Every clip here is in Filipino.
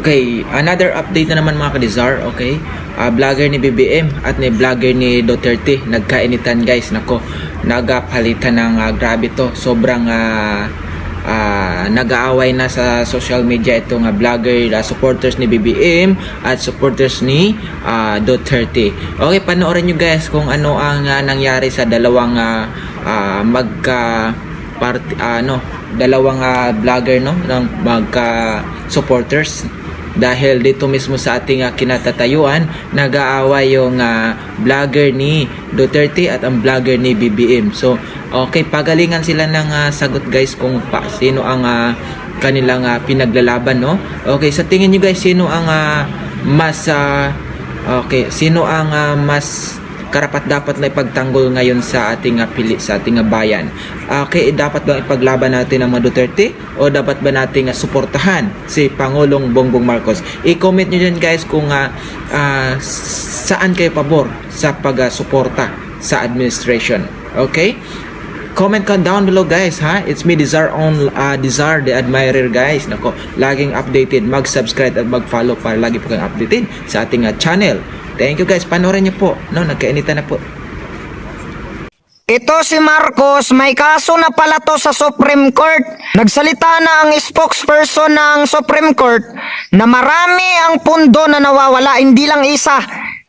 Okay, another update na naman mga kadizar, okay? Ah, vlogger ni BBM at ni vlogger ni Duterte nagkainitan guys. Nako, nagapalitan ng ah, grabe to. Sobrang ah, ah, nag-aaway na sa social media itong ah, vlogger ah, supporters ni BBM at supporters ni ah, Duterte. Okay, panoorin nyo guys kung ano ang ah, nangyari sa dalawang ah, ah, magka party ano dalawang ah, vlogger no ng magka supporters dahil dito mismo sa ating ah, kinatatayuan nag-aaway yung ah, vlogger ni Duterte at ang vlogger ni BBM so okay pagalingan sila ng ah, sagot guys kung pa, sino ang ah, kanilang ah, pinaglalaban no? Okay sa tingin niyo guys sino ang ah, mas ah, okay sino ang ah, mas karapat dapat na ipagtanggol ngayon sa ating uh, pili sa ating uh, bayan. Okay, dapat ba ipaglaban natin ang mga Duterte o dapat ba nating uh, suportahan si Pangulong Bongbong Marcos? I-comment niyo dyan guys kung uh, uh, saan kayo pabor sa pag-suporta sa administration. Okay? Comment ka down below guys ha. It's me Desire on uh, Desire the Admirer guys. Nako, laging updated. Mag-subscribe at mag-follow para lagi po kayong updated sa ating uh, channel. Thank you guys. Panoorin niyo po. No, nagkainita na po. Ito si Marcos, may kaso na pala to sa Supreme Court. Nagsalita na ang spokesperson ng Supreme Court na marami ang pundo na nawawala, hindi lang isa.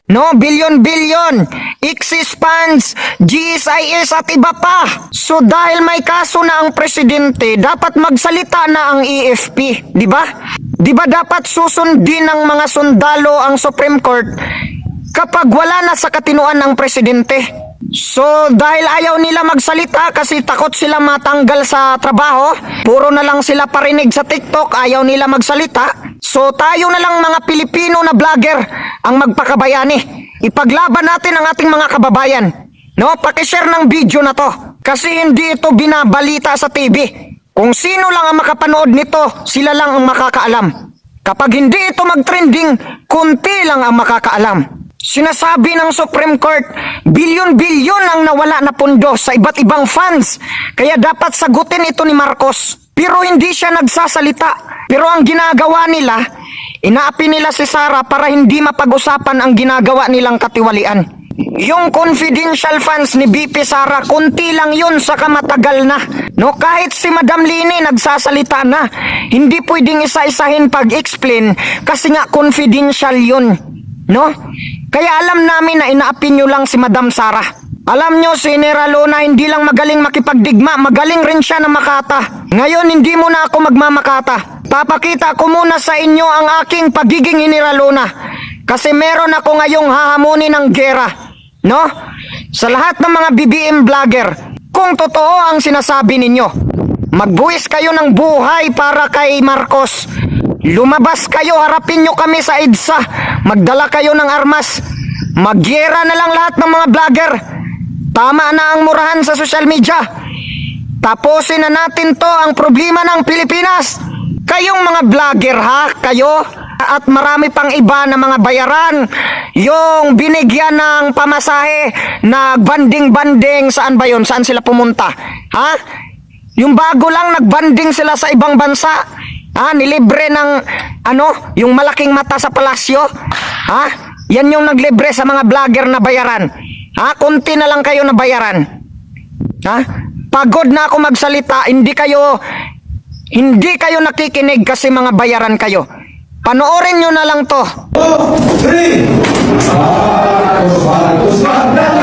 No, bilyon-bilyon, Exis funds, GSIS at iba pa. So dahil may kaso na ang presidente, dapat magsalita na ang EFP, di ba? Di ba dapat susundin ng mga sundalo ang Supreme Court kapag wala na sa katinuan ng presidente? So, dahil ayaw nila magsalita kasi takot sila matanggal sa trabaho, puro na lang sila parinig sa TikTok, ayaw nila magsalita. So, tayo na lang mga Pilipino na vlogger ang magpakabayani. Ipaglaban natin ang ating mga kababayan. No, pakishare ng video na to. Kasi hindi ito binabalita sa TV. Kung sino lang ang makapanood nito, sila lang ang makakaalam. Kapag hindi ito mag-trending, kunti lang ang makakaalam. Sinasabi ng Supreme Court, bilyon-bilyon ang nawala na pundo sa iba't ibang funds. Kaya dapat sagutin ito ni Marcos. Pero hindi siya nagsasalita. Pero ang ginagawa nila, inaapi nila si Sara para hindi mapag-usapan ang ginagawa nilang katiwalian. Yung confidential funds ni BP Sara, kunti lang yun sa kamatagal na. No, kahit si Madam Lini nagsasalita na, hindi pwedeng isa-isahin pag-explain kasi nga confidential yun. No? Kaya alam namin na inaapi nyo lang si Madam Sara. Alam nyo, si Nera Luna hindi lang magaling makipagdigma, magaling rin siya na makata. Ngayon, hindi mo na ako magmamakata. Papakita ko muna sa inyo ang aking pagiging Nera Luna. Kasi meron ako ngayong hahamunin ng gera. No? Sa lahat ng mga BBM vlogger, kung totoo ang sinasabi ninyo, magbuwis kayo ng buhay para kay Marcos. Lumabas kayo, harapin nyo kami sa EDSA. Magdala kayo ng armas. Magyera na lang lahat ng mga vlogger. Tama na ang murahan sa social media. Tapusin na natin to ang problema ng Pilipinas. Kayong mga vlogger ha, kayo at marami pang iba na mga bayaran. Yung binigyan ng pamasahe, nagbanding-banding, saan ba yun? Saan sila pumunta? Ha? Yung bago lang nagbanding sila sa ibang bansa. Ha? Nilibre ng ano, yung malaking mata sa palasyo. Ha? Yan yung naglibre sa mga vlogger na bayaran. Ha? Kunti na lang kayo na bayaran. Ha? Pagod na ako magsalita, hindi kayo hindi kayo nakikinig kasi mga bayaran kayo. Panoorin nyo na lang to. Marcos, Marcos, Magdalo!